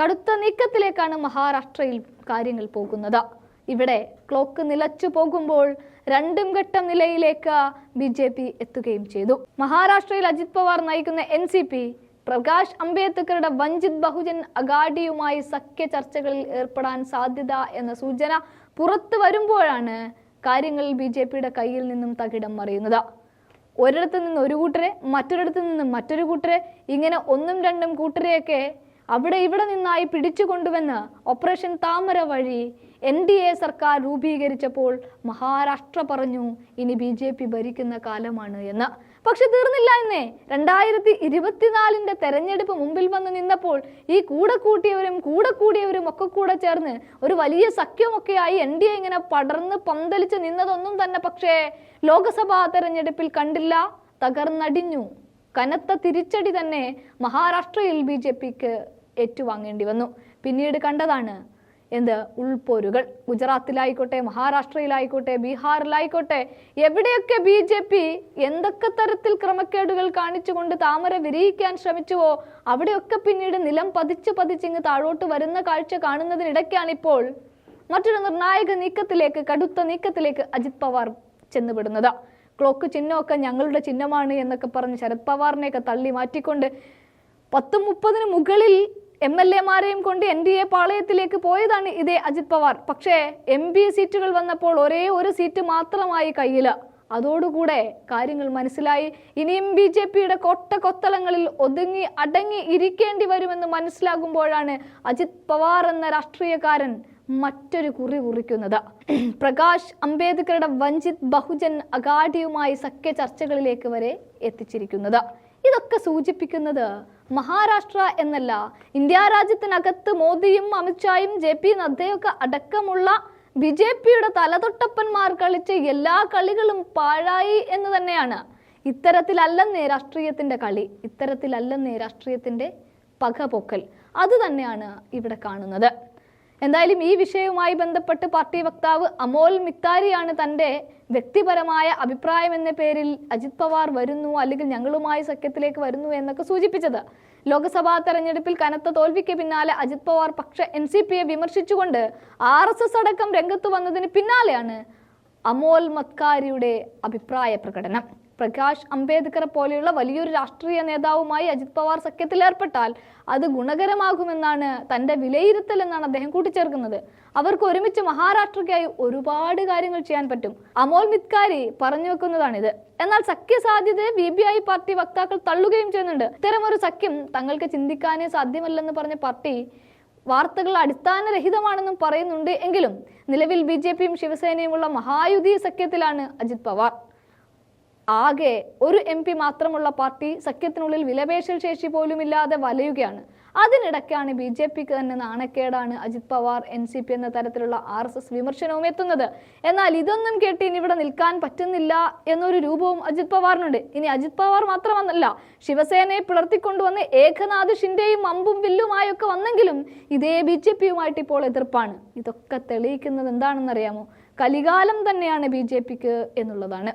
കടുത്ത നീക്കത്തിലേക്കാണ് മഹാരാഷ്ട്രയിൽ കാര്യങ്ങൾ പോകുന്നത്. ഇവിടെ ക്ലോക്ക് നിലച്ചു പോകുമ്പോൾ രണ്ടും ഘട്ടം നിലയിലേക്ക് ബി ജെ പി എത്തുകയും ചെയ്തു. മഹാരാഷ്ട്രയിൽ അജിത് പവാർ നയിക്കുന്ന എൻ സി പി പ്രകാശ് അംബേദ്കറുടെ വഞ്ചിത് ബഹുജൻ അഗാഡിയുമായി സഖ്യ ചർച്ചകളിൽ ഏർപ്പെടാൻ സാധ്യത എന്ന സൂചന പുറത്തു വരുമ്പോഴാണ് കാര്യങ്ങൾ ബി ജെ പിയുടെ കയ്യിൽ നിന്നും തകിടം മറിയുന്നത്. ഒരിടത്ത് നിന്ന് ഒരു കൂട്ടരെ മറ്റൊരിടത്ത് നിന്ന് മറ്റൊരു കൂട്ടരെ ഇങ്ങനെ ഒന്നും രണ്ടും കൂട്ടരെയൊക്കെ അവിടെ ഇവിടെ നിന്നായി പിടിച്ചു കൊണ്ടുവന്ന് ഓപ്പറേഷൻ താമര വഴി എൻ ഡി എ സർക്കാർ രൂപീകരിച്ചപ്പോൾ മഹാരാഷ്ട്ര പറഞ്ഞു ഇനി ബി ജെ പി ഭരിക്കുന്ന കാലമാണ് എന്ന്. പക്ഷെ തീർന്നില്ല എന്നേ. രണ്ടായിരത്തി ഇരുപത്തിനാലിന്റെ തെരഞ്ഞെടുപ്പ് മുമ്പിൽ വന്ന് നിന്നപ്പോൾ ഈ കൂടെ കൂട്ടിയവരും കൂടെ കൂടിയവരും ഒക്കെ കൂടെ ചേർന്ന് ഒരു വലിയ സഖ്യമൊക്കെയായി എൻ ഡി എ ഇങ്ങനെ പടർന്ന് പന്തലിച്ച് നിന്നതൊന്നും തന്നെ പക്ഷേ ലോക്സഭാ തെരഞ്ഞെടുപ്പിൽ കണ്ടില്ല തകർന്നടിഞ്ഞു. കനത്ത തിരിച്ചടി തന്നെ മഹാരാഷ്ട്രയിൽ ബി ജെ പിക്ക് ഏറ്റുവാങ്ങേണ്ടി വന്നു. പിന്നീട് കണ്ടതാണ് എന്ത് ഉൾപോരുകൾ. ഗുജറാത്തിലായിക്കോട്ടെ മഹാരാഷ്ട്രയിലായിക്കോട്ടെ ബീഹാറിലായിക്കോട്ടെ എവിടെയൊക്കെ ബി ജെ പി എന്തൊക്കെ തരത്തിൽ ക്രമക്കേടുകൾ കാണിച്ചുകൊണ്ട് താമര വിരിയിക്കാൻ ശ്രമിച്ചുവോ അവിടെയൊക്കെ പിന്നീട് നിലം പതിച്ച് പതിച്ചിങ്ങ് താഴോട്ട് വരുന്ന കാഴ്ച കാണുന്നതിനിടയ്ക്കാണിപ്പോൾ മറ്റൊരു നിർണായക നീക്കത്തിലേക്ക് കടുത്ത നീക്കത്തിലേക്ക് അജിത് പവാർ ചെന്നുപെടുന്നത്. ക്ലോക്ക് ചിഹ്നമൊക്കെ ഞങ്ങളുടെ ചിഹ്നമാണ് എന്നൊക്കെ പറഞ്ഞ് ശരത് പവാറിനെയൊക്കെ തള്ളി മാറ്റിക്കൊണ്ട് പത്ത് മുപ്പതിന് മുകളിൽ എം എൽ എമാരെയും കൊണ്ട് എൻ ഡി എ പാളയത്തിലേക്ക് പോയതാണ് ഇതേ അജിത് പവാർ. പക്ഷേ എം പി സീറ്റുകൾ വന്നപ്പോൾ ഒരേ ഒരു സീറ്റ് മാത്രമായി കയ്യിൽ അതോടുകൂടെ കാര്യങ്ങൾ മനസ്സിലായി. ഇനിയും ബി ജെ പിയുടെ കൊട്ട കൊത്തളങ്ങളിൽ ഒതുങ്ങി അടങ്ങി ഇരിക്കേണ്ടി വരുമെന്ന് മനസ്സിലാകുമ്പോഴാണ് അജിത് പവാർ എന്ന രാഷ്ട്രീയക്കാരൻ മറ്റൊരു കുറി കുറിക്കുന്നത്. പ്രകാശ് അംബേദ്കറുടെ വഞ്ചിത് ബഹുജൻ അഗാഡിയുമായി സഖ്യ ചർച്ചകളിലേക്ക് വരെ എത്തിച്ചിരിക്കുന്നത്. ഇതൊക്കെ സൂചിപ്പിക്കുന്നത് മഹാരാഷ്ട്ര എന്നല്ല. ഇന്ത്യ രാജ്യത്തിനകത്ത് മോദിയും അമിത്ഷായും ജെ പി നദ്ദയൊക്കെ അടക്കമുള്ള ബി ജെ പിയുടെ തലതൊട്ടപ്പന്മാർ കളിച്ച എല്ലാ കളികളും പാഴായി എന്ന് തന്നെയാണ്. ഇത്തരത്തിലല്ലെന്നേ രാഷ്ട്രീയത്തിന്റെ കളി ഇത്തരത്തിലല്ലെന്നേ രാഷ്ട്രീയത്തിന്റെ പകപൊക്കൽ. അത് തന്നെയാണ് ഇവിടെ കാണുന്നത്. എന്തായാലും ഈ വിഷയവുമായി ബന്ധപ്പെട്ട് പാർട്ടി വക്താവ് അമോൽ മിത്താരിയാണ് തന്റെ വ്യക്തിപരമായ അഭിപ്രായം എന്ന പേരിൽ അജിത് പവാർ വരുന്നു അല്ലെങ്കിൽ ഞങ്ങളുമായി സഖ്യത്തിലേക്ക് വരുന്നു എന്നൊക്കെ സൂചിപ്പിച്ചത്. ലോക്സഭാ തെരഞ്ഞെടുപ്പിൽ കനത്ത തോൽവിക്ക് പിന്നാലെ അജിത് പവാർ പക്ഷെ എൻ സി പിയെ വിമർശിച്ചുകൊണ്ട് ആർ എസ് എസ് അടക്കം രംഗത്ത് വന്നതിന് പിന്നാലെയാണ് അമോൽ മത്കാരിയുടെ അഭിപ്രായ പ്രകടനം. പ്രകാശ് അംബേദ്കറെ പോലെയുള്ള വലിയൊരു രാഷ്ട്രീയ നേതാവുമായി അജിത് പവാർ സഖ്യത്തിൽ ഏർപ്പെട്ടാൽ അത് ഗുണകരമാകുമെന്നാണ് തന്റെ വിലയിരുത്തൽ എന്നാണ് അദ്ദേഹം കൂട്ടിച്ചേർക്കുന്നത്. അവർക്ക് ഒരുമിച്ച് മഹാരാഷ്ട്രയ്ക്കായി ഒരുപാട് കാര്യങ്ങൾ ചെയ്യാൻ പറ്റും. അമോൽ മിത്കാരി പറഞ്ഞു വെക്കുന്നതാണിത്. എന്നാൽ സഖ്യ സാധ്യതയെ ബി ബി ഐ പാർട്ടി വക്താക്കൾ തള്ളുകയും ചെയ്യുന്നുണ്ട്. ഇത്തരമൊരു സഖ്യം തങ്ങൾക്ക് ചിന്തിക്കാനേ സാധ്യമല്ലെന്ന് പറഞ്ഞ പാർട്ടി വാർത്തകൾ അടിസ്ഥാനരഹിതമാണെന്നും പറയുന്നുണ്ട് എങ്കിലും നിലവിൽ ബി ജെ പിയും ശിവസേനയുമുള്ള മഹായുതി സഖ്യത്തിലാണ് അജിത് പവാർ. ആകെ ഒരു എം പി മാത്രമുള്ള പാർട്ടി സഖ്യത്തിനുള്ളിൽ വിലപേശൽ ശേഷി പോലുമില്ലാതെ വലയുകയാണ്. അതിനിടയ്ക്കാണ് ബി ജെ പിക്ക് തന്നെ നാണക്കേടാണ് Ajit Pawar N C P എന്ന തരത്തിലുള്ള ആർ എസ് എസ് വിമർശനവും എത്തുന്നത്. എന്നാൽ ഇതൊന്നും കേട്ട് ഇനി ഇവിടെ നിൽക്കാൻ പറ്റുന്നില്ല എന്നൊരു രൂപവും അജിത് പവാറിനുണ്ട്. ഇനി അജിത് പവാർ മാത്രമെന്നല്ല ശിവസേനയെ പിളർത്തിക്കൊണ്ടുവന്ന് ഏകനാഥ് ഷിൻഡേയും അമ്പും വില്ലുമായൊക്കെ വന്നെങ്കിലും ഇതേ ബി ജെ പിയുമായിട്ട് ഇപ്പോൾ എതിർപ്പാണ്. ഇതൊക്കെ തെളിയിക്കുന്നത് എന്താണെന്നറിയാമോ? കലികാലം തന്നെയാണ് ബി ജെ പിക്ക് എന്നുള്ളതാണ്.